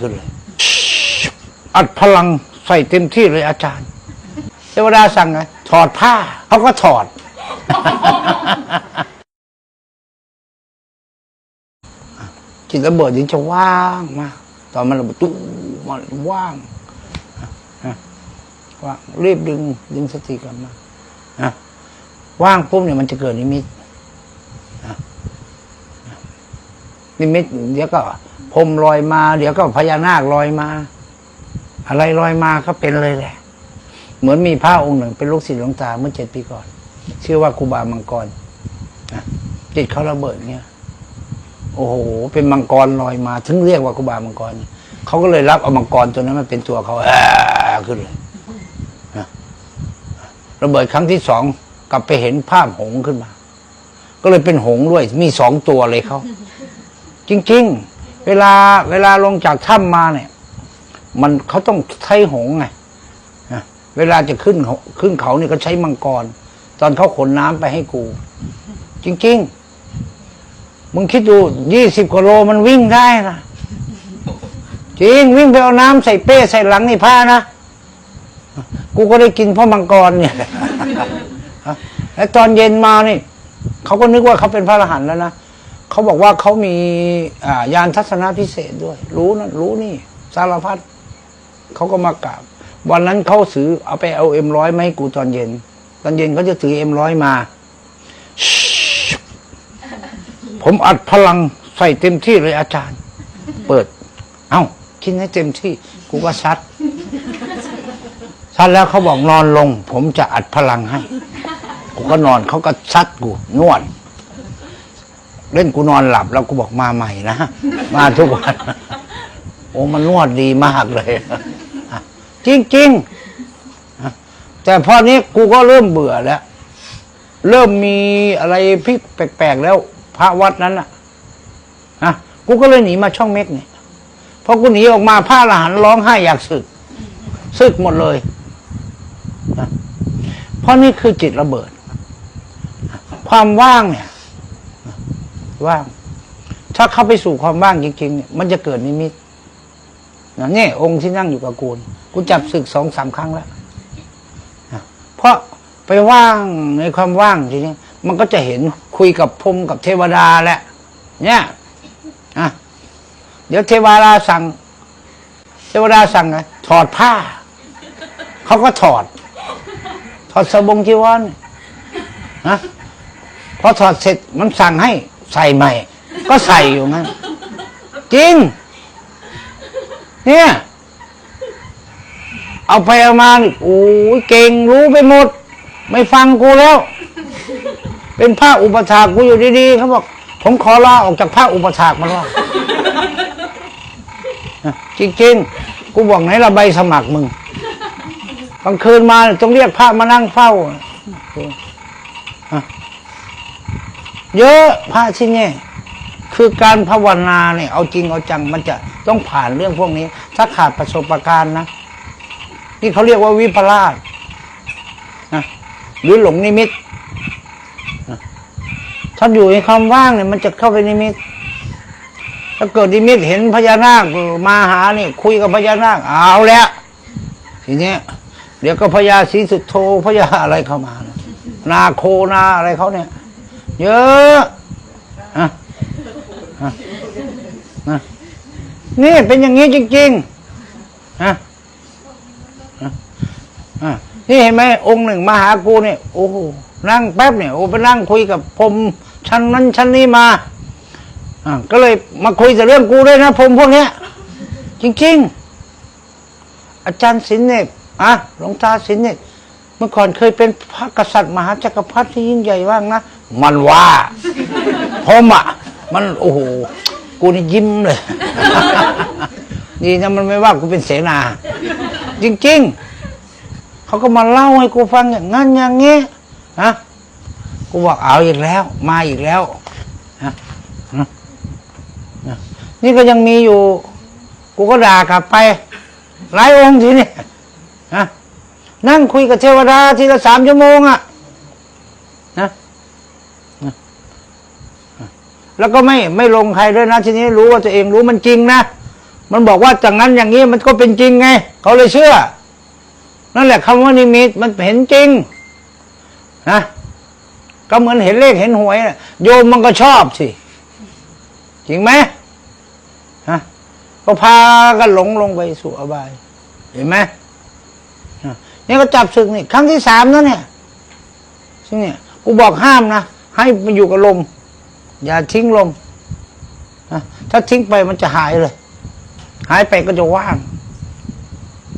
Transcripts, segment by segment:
ขึ้นเลยอัดพลังใส่เต็มที่เลยอาจารย์เทวดาสั่งไงถอดผ้าเขาก็ถอด จิตระเบิดถึงจะว่างมากตอนมันระเบิดตู้มันว่างว่างรีบดึงดึงสติกลับมานะว่างปุ๊บเนี่ยมันจะเกิดนิมิตนะนิมิตเดี๋ยวก็ พรมลอยมา เดี๋ยวก็พญานาคลอยมา อะไรลอยมาก็เป็นเลยแหละ เหมือนมีพระองค์หนึ่ง เป็นลูกศิษย์หลวงตาเมื่อเจ็ดปีก่อน ชื่อว่าครูบามังกรนะจิตเขาระเบิดเนี่ย โอ้โห เป็นมังกรลอยมาถึงเรียกว่าครูบามังกรเขาก็เลยรับเอามังกรตัวนั้นมาเป็นตัวเขาแอะขึ้นเลยนะระเบิดครั้งที่สองกลับไปเห็นภาพหงขึ้นมา ก็เลยเป็นหงด้วย มีสองตัวเลยเขาจริง ๆ เวลาเวลาลงจากถ้ำมาเนี่ย มันเขาต้องใช้หงไงเวลาจะขึ้นเขาขึ้นเขาเนี่ยก็ใช้มังกร ตอนเขาขนน้ำไปให้กู จริง ๆ มึงคิดดูยี่สิบกว่าโลมันวิ่งได้นะจริงวิ่งไปเอาน้ำใส่เป้ใส่หลังนี่ผ้านะกูก็ได้กินเพราะมังกรเนี่ยแล้วตอนเย็นมานี่เขาก็นึกว่าเขาเป็นพระอรหันต์แล้วนะ เขาบอกว่าเขามีายานทัศนพิเศษด้วย รู้นะรู้นี่ สารพัดเขาก็มากราบ วันนั้นเขาซื้อเอาไปเอาเอ็มร้อยมาให้กูตอนเย็น ตอนเย็นเขาจะถือเอ็มร้อยมา ผมอัดพลังใส่เต็มที่เลยอาจารย์ เปิด เอ้ากินให้เต็มที่ กูก็ซัดซัดแล้วเขาบอกนอนลง ผมจะอัดพลังให้ กูก็นอนเขาก็ซัดกูนวด เล่นกูนอนหลับแล้วกูบอกมาใหม่นะ มาทุกวันโอ้มันนวดดีมากเลย จริงๆ แต่พอนี้กูก็เริ่มเบื่อแล้ว เริ่มมีอะไรพิแปลกๆแล้ว พระวัดนั้นอะนะกูก็เลยหนีมาช่องเม็กเนี่ยพอกูหนีออกมาพระอรหันร้องไห้อยากสึก สึกหมดเลยนะเพราะนี่คือจิตระเบิด ความว่างเนี่ย ว่าง ถ้าเข้าไปสู่ความว่างจริงๆเนี่ยมันจะเกิดนิมิตนะนี่องค์ที่นั่งอยู่กับกูนกูจับศึกสองสามครั้งแล้วเพราะไปว่างในความว่างทีนี้มันก็จะเห็นคุยกับพรมกับเทวดาแหละ เนี่ยอะเดี๋ยวเทวดาสั่ง เทวดาสั่งไงถอดผ้า เขาก็ถอด ถอดสบงจีวรนะพอถอดเสร็จมันสั่งให้ ใส่ใหม่ ก็ใส่อยู่งั้นจริง เนี่ย เอาไปเอามาโอ้ยเก่งรู้ไปหมด ไม่ฟังกูแล้ว เป็นพระอุปถากกูอยู่ดีๆเขาบอก ผมขอลาออกจากพระอุปถากมาแล้วจริงๆ กูบอกไหนละใบสมัครมึงกลางคืนมาต้องเรียกพระมานั่งเฝ้า เยอะพระที่นี่คือการภาวนาเนี่ยเอาจริงเอาจังมันจะต้องผ่านเรื่องพวกนี้ ถ้าขาดประสบการณ์นะนี่เขาเรียกว่าวิปลาสนะหรือหลงนิมิตนะถ้าอยู่ในความว่างเนี่ยมันจะเข้าไปนิมิตถ้าเกิดนิมิตเห็นพญานาคมาหาเนี่ยคุยกับพญานาคเอาแล้วทีเนี้ยเดี๋ยวก็พญาศรีสุดโทพญาอะไรเข้ามา นาโคนาอะไรเขาเนี่ย เยอะอะอะนี่เป็นอย่างนี้จริงๆอะอะอะนี่เห็นไหมองค์หนึ่งมาหากูเนี่ยโอ้โหนั่งแป๊บเนี่ยโอ้ไปนั่งคุยกับผมชั้นนั้นชั้นนี้มาอะก็เลยมาคุยแต่เรื่องกูด้วยนะผมพวกเนี้ย จริง ๆ อาจารย์ศิลป์เนี่ยอะหลวงตาศิลป์เนี่ย เมื่อก่อนเคยเป็นพระกษัตริย์มหาจักรพรรดิที่ยิ่งใหญ่มากนะ มันว่าผมอะมันโอ้โหกูนี่ยิ้มเลยดีนะมันไม่ว่ากูเป็นเสนา จริง ๆ เขาก็มาเล่าให้กูฟังอย่างนั้นอย่างนี้ฮะกูบอกเอาอีกแล้ว มาอีกแล้วฮะนี่ก็ยังมีอยู่ กูก็ด่ากลับไป หลายองค์ทีนี่ฮะ นั่งคุยกับเทวดาทีละสามชั่วโมงอะนะนะแล้วก็ไม่ไม่ลงใครด้วยนะทีนี้รู้ว่าตัวเองรู้มันจริงนะมันบอกว่าจากนั้นอย่างนี้มันก็เป็นจริงไง เขาเลยเชื่อ นั่นแหละคำว่านิมิตมันเห็นจริงนะก็เหมือนเห็นเลขเห็นหวยนะโยมมันก็ชอบสิจริงไหมฮะก็พากันหลงลงไปสู่อบาย เห็นไหม นี่ก็จับศึกนี่ ครั้งที่สามแล้วเนี่ยซึ่งเนี่ยกูบอกห้ามนะให้มันอยู่กับลม อย่าทิ้งลมนะถ้าทิ้งไปมันจะหายเลย หายไปก็จะว่าง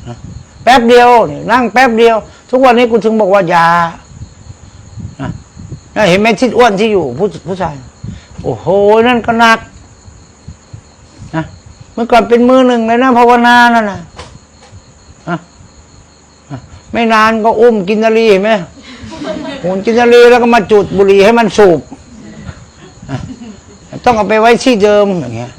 นะแป๊บเดียวนี่นั่งแป๊บเดียว ทุกวันนี้กูถึงบอกว่าอย่านะเห็นไหมทิศอ้วนที่อยู่ผู้ผู้ชายโอ้โหนั่นก็หนักนะเมื่อก่อนเป็นมือหนึ่งเลยนะภาวนานั่นนะนะนะ ไม่นานก็อุ้มกินนารีเห็นไหมหุ่นกินนารีแล้วก็มาจุดบุหรี่ให้มันสูบต้องเอาไปไว้ที่เดิมอย่างเงี้ย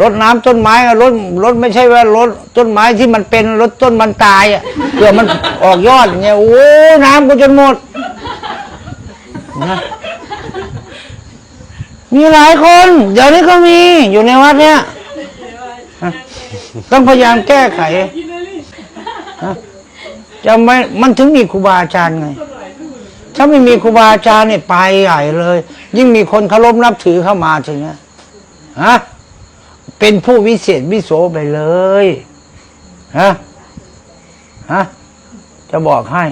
รดน้ำต้นไม้รดรดไม่ใช่ว่ารดต้นไม้ที่มันเป็นรดต้นมันตายอะเผื่อมันออกยอดอย่างเงี้ยโอ้น้ำก็จนหมดนะมีหลายคน เดี๋ยวนี้ก็มีอยู่ในวัดเนี้ย ต้องพยายามแก้ไขจะไม่มันถึงมีครูบาอาจารย์ไง ถ้าไม่มีครูบาอาจารย์เนี่ยไปใหญ่เลย ยิ่งมีคนเคารพนับถือเข้ามาถึงนะฮะเป็นผู้วิเศษวิโสไปเลยฮะฮะจะบอกให้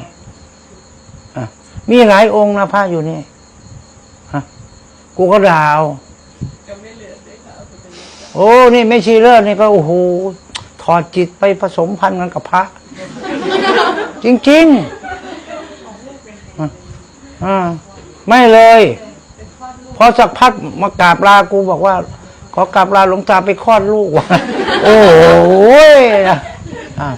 มีหลายองค์นะพระอยู่นี่ฮะกูก็ดาว โอ้นี่ไม่ชีเลิศนี่ก็โอ้โหถอดจิตไปผสมพันธุ์กันกับพระ จริงๆอะอ่าไม่เลยพอสักพักมากราบลากูบอกว่า ขอกราบลาหลวงตาไปคลอดลูกว่ะโอ้โหอะ